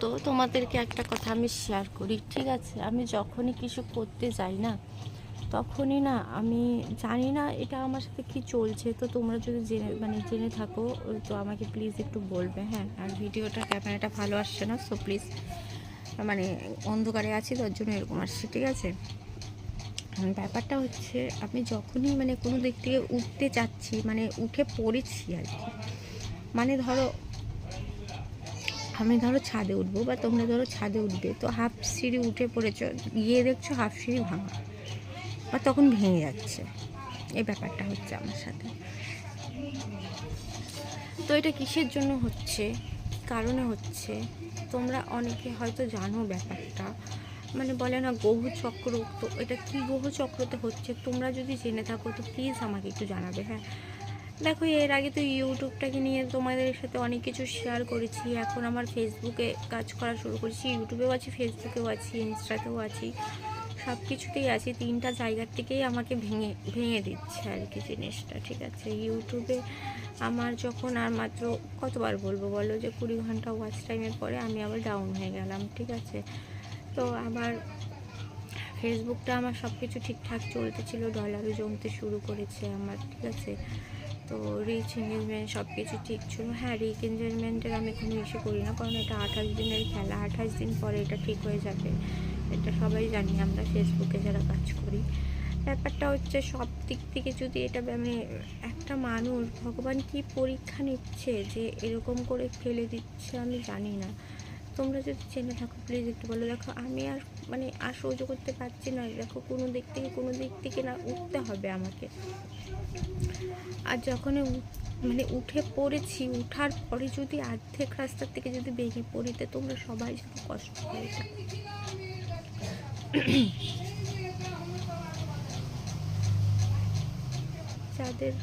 তো তোমাদেরকে একটা কথা আমি শেয়ার করি, ঠিক আছে? আমি যখনই কিছু করতে যাই না, তখনই না আমি জানি না এটা আমার সাথে কি চলছে। তো তোমরা যদি জেনে মানে জেনে থাকো, তো আমাকে প্লিজ একটু বলবে হ্যাঁ? আর ভিডিওটা ক্যামেরাটা ভালো আসছে না সো প্লিজ মানে অন্ধকারে আছি তার জন্য এরকম আসছে, ঠিক আছে? ব্যাপারটা হচ্ছে, আমি যখনই মানে কোনো দিক থেকে উঠতে চাচ্ছি মানে উঠে পড়েছি আর কি। মানে ধরো আমি ধরো ছাদে উঠবো বা তোমরা ধরো ছাদে উঠবে, তো হাফ সিঁড়ি উঠে পড়েছ, গিয়ে দেখছ হাফ সিঁড়ি ভাঙা। বা তখন ভেঙে যাচ্ছে। এই ব্যাপারটা হচ্ছে আমার সাথে। তো এটা কিসের জন্য হচ্ছে? কারণে হচ্ছে? তোমরা অনেকে হয়তো জানো ব্যাপারটা। মানে বলে না গ্রহ চক্র, তো এটা কী গ্রহ চক্রতে হচ্ছে? তোমরা যদি জেনে থাকো, তো প্লিজ আমাকে একটু জানাবে হ্যাঁ? দেখো, এর আগে তো ইউটিউবটাকে নিয়ে তোমাদের সাথে অনেক কিছু শেয়ার করেছি। এখন আমার ফেসবুকে কাজ করা শুরু করেছি। ইউটিউবেও আছি ফেসবুকেও আছি ইনস্টাতেও আছি। সব কিছুতেই আছি। তিনটা জায়গার থেকেই আমাকে ভেঙে ভেঙে দিচ্ছে আর কি জিনিসটা, ঠিক আছে? ইউটিউবে আমার যখন আর মাত্র, কতবার বলব বলো যে কুড়ি ঘণ্টা ওয়াচ টাইমের পরে আমি আবার ডাউন হয়ে গেলাম, ঠিক আছে? তো আমার ফেসবুকটা আমার সব কিছু ঠিকঠাক চলতেছিল ডলারও জমতে শুরু করেছে আমার, ঠিক আছে? তো রিচ এঙ্গেজমেন্ট সব কিছু ঠিক ছিল। হ্যাঁ রিচ এঙ্গেজমেন্টের আমি কোনো ইস্যু করি না, কারণ এটা আঠাশ দিনের খেলা। আঠাশ দিন পরে এটা ঠিক হয়ে যাবে। এটা সবাই জানি, আমরা ফেসবুকে যারা কাজ করি। ব্যাপারটা হচ্ছে সব দিক থেকে যদি এটা মানে একটা মানুষ ভগবান কি পরীক্ষা নিচ্ছে যে এরকম করে ফেলে দিচ্ছে, আমি জানি না। তোমরা যদি চেনে থাকো প্লিজ একটু বলো। দেখো, আমি আর মানে আর সহ্য করতে পারছি না। দেখো, কোনো দিক থেকে কোনো দিক থেকে না উঠতে হবে আমাকে। আর যখন মানে উঠে পড়েছি, উঠার পরে যদি অর্ধেক রাস্তার থেকে যদি ভেঙে পড়িতে তোমরা সবাই যেন কষ্ট যায় যাদের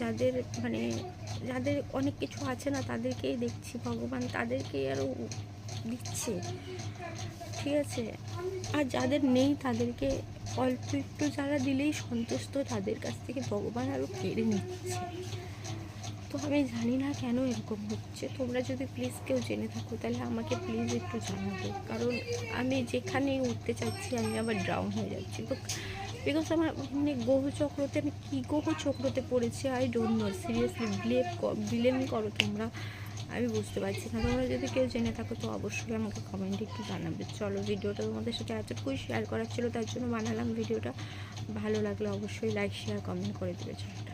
যাদের মানে যাদের অনেক কিছু আছে না, তাদেরকেই দেখছি, ভগবান তাদেরকেই আরও দিচ্ছে। ঠিক আছে? আর যাদের নেই, তাদেরকে অল্প একটু যারা দিলেই সন্তুষ্ট, তাদের কাছ থেকে ভগবান আরও কেড়ে নিচ্ছে। তো আমি জানি না কেন এরকম হচ্ছে। তোমরা যদি প্লিজ কেউ জেনে থাকো, তাহলে আমাকে প্লিজ একটু জানাবে। কারণ আমি যেখানেই উঠতে চাচ্ছি, আমি আবার ড্রাউন হয়ে যাচ্ছি। তো বিকজ আমার মানে গ্রহচক্রতে আমি কী গ্রহচক্রতে পড়েছি I don't know seriously blame blame করো তোমরা। আমি বুঝতে পারছি না। তোমরা যদি কেউ জেনে থাকো, তো অবশ্যই আমাকে কমেন্টে একটু জানাবে। চলো, ভিডিওটা তোমাদের সাথে এতটুকুই শেয়ার করার ছিল, তার জন্য বানালাম ভিডিওটা। ভালো লাগলে অবশ্যই লাইক শেয়ার কমেন্ট করে দেবে। চলো